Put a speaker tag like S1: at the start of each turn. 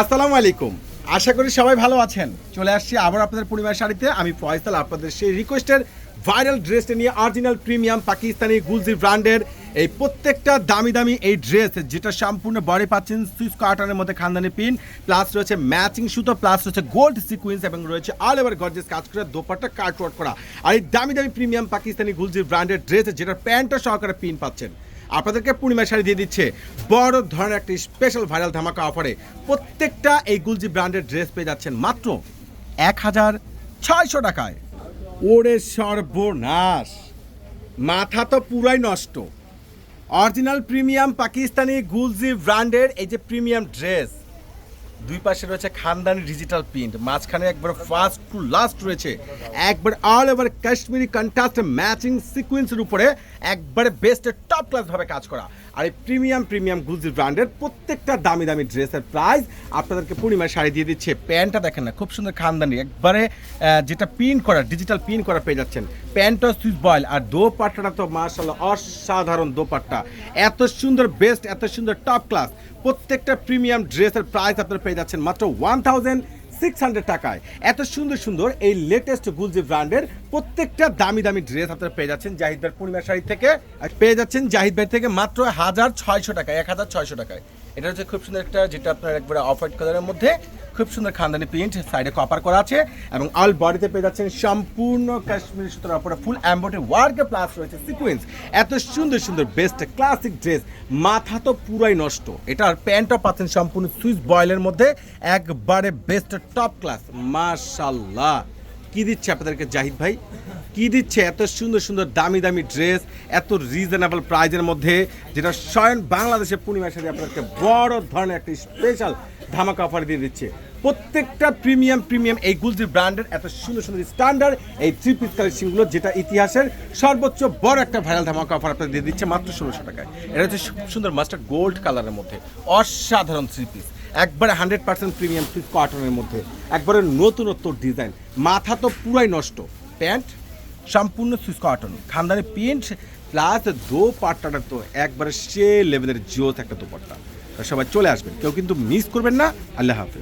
S1: আসসালামু আলাইকুম। আশা করি সবাই ভালো আছেন। চলে আসছি আবার আপনাদের পরিবার শাড়িতে। আমি ফয়সাল আপনাদের সেই রিকোয়েস্টের ভাইরাল ড্রেসটা নিয়ে অরিজিনাল প্রিমিয়াম পাকিস্তানি গুলজি ব্র্যান্ডের এই প্রত্যেকটা দামি দামি এই ড্রেস যেটা সম্পূর্ণ বডি পাচ্ছেন সুইস কার্টনের মধ্যে খানদানি পিন প্লাস রয়েছে ম্যাচিং সুতো প্লাস রয়েছে গোল্ড সিকুয়েন্স এবং রয়েছে অল ওভার গর্জেস কাজ করে দোপাটা কাট ওয়ার্ক করা। আর এই দামি দামি প্রিমিয়াম পাকিস্তানি গুলজি ব্র্যান্ডের ড্রেস যেটা প্যান্টটা সহকারে পিন পাচ্ছেন। আপনাদেরকে পূর্ণিমা শাড়ি দিয়ে দিচ্ছে বড় ধরনের একটি স্পেশাল ভাইরাল ধামাকা অফারে প্রত্যেকটা এই গুলজি ব্র্যান্ডের ড্রেস পেয়ে যাচ্ছেন মাত্র এক হাজার ছয়শো টাকায়। ওরে সর্বনাশ! মাথা তো পুরাই নষ্ট। অরিজিনাল প্রিমিয়াম পাকিস্তানি গুলজি ব্র্যান্ডের এই যে প্রিমিয়াম ড্রেস, দুই পাশে রয়েছে খানদানি ডিজিটাল প্রিন্ট, মাঝখানে একবার ফার্স্ট টু লাস্ট রয়েছে, একবার all over Kashmiri contrast matching সিকুয়েন্সের উপরে একবারে বেস্ট টপ ক্লাস ভাবে কাজ করা। আর এই প্রিমিয়াম প্রিমিয়াম গুলজি ব্র্যান্ডের প্রত্যেকটা দামি দামি ড্রেসের প্রাইস আপনাদেরকে পূর্ণিমার শাড়ি দিয়ে দিচ্ছে। প্যান্টটা দেখেন না, খুব সুন্দর খানদানি, একবারে যেটা পিন করা ডিজিটাল পিন করা পেয়ে যাচ্ছেন। প্যান্টটা সুইচ বয়েল আর দোপাট্টাটা তো মার্শাল্লাহ অসাধারণ দোপাট্টা। এত সুন্দর বেস্ট এত সুন্দর টপ ক্লাস প্রত্যেকটা প্রিমিয়াম ড্রেসের প্রাইস আপনারা পেয়ে যাচ্ছেন মাত্র ওয়ান থাউজেন্ড সিক্স হান্ড্রেড টাকায়। এত সুন্দর সুন্দর এই লেটেস্ট গুলজি ব্র্যান্ডের প্রত্যেকটা দামি দামি ড্রেস আপনারা পেয়ে যাচ্ছেন জাহিদ ভাই পূর্ণিমা শাড়ি থেকে। আর পেয়ে যাচ্ছেন জাহিদ ভাই থেকে মাত্র হাজার ছয়শো টাকায়, এক হাজার ছয়শো টাকায়। এটা হচ্ছে খুব সুন্দর একটা যেটা আপনার একবারে অফ হোয়াইট কালারের মধ্যে খুব সুন্দর খানদানি প্রিন্ট সাইডে কপার করা আছে এবং অল বডিতে পেয়ে যাচ্ছেন সম্পূর্ণ কাশ্মীরি সুতোর উপরে ফুল অ্যাম্বোটে ওয়ার্ক প্লাস রয়েছে সিকোয়েন্স এত সুন্দর সুন্দর বেস্ট ক্লাসিক ড্রেস মাথা তো পুরাই নষ্ট। এটার প্যান্টও পাচ্ছেন সম্পূর্ণ সুইচ বয়েলের মধ্যে। একবারে বেস্ট টপ ক্লাস মাশাল্লাহ কি দিচ্ছে আপনাদেরকে জাহিদ ভাই? কি দিচ্ছে এত সুন্দর সুন্দর দামি দামি ড্রেস, এত রিজনেবল প্রাইজের মধ্যে, যেটা স্বয়ং বাংলাদেশের পূর্ণিমার সাথে আপনাদেরকে বড় ধরনের একটা স্পেশাল ধামাকা অফার দিয়ে দিচ্ছে। প্রত্যেকটা প্রিমিয়াম প্রিমিয়াম এই গুলজির ব্র্যান্ডের এত সুন্দর সুন্দর স্ট্যান্ডার্ড এই থ্রি পিস কালেকশনগুলো যেটা ইতিহাসের সর্বোচ্চ বড় একটা ভাইরাল ধামাকা অফার আপনাদের দিয়ে দিচ্ছে মাত্র ষোলোশো টাকায়। এটা হচ্ছে খুব সুন্দর মাস্টার গোল্ড কালারের মধ্যে। অসাধারণ থ্রি পিস একবারে হান্ড্রেড পার্সেন্ট প্রিমিয়াম পিস কটনের মধ্যে। একবারে নতুনত্ব ডিজাইন মাথা তো পুরাই নষ্ট। প্যান্ট সম্পূর্ণ সুইস কটন খানদানি প্রিন্ট প্লাস দো পাট্টাটা তো একবারে সে লেভেলের জিওস একটা দোপাট্টা। সবাই চলে আসবেন, কেউ কিন্তু মিস করবেন না। আল্লাহ হাফিজ।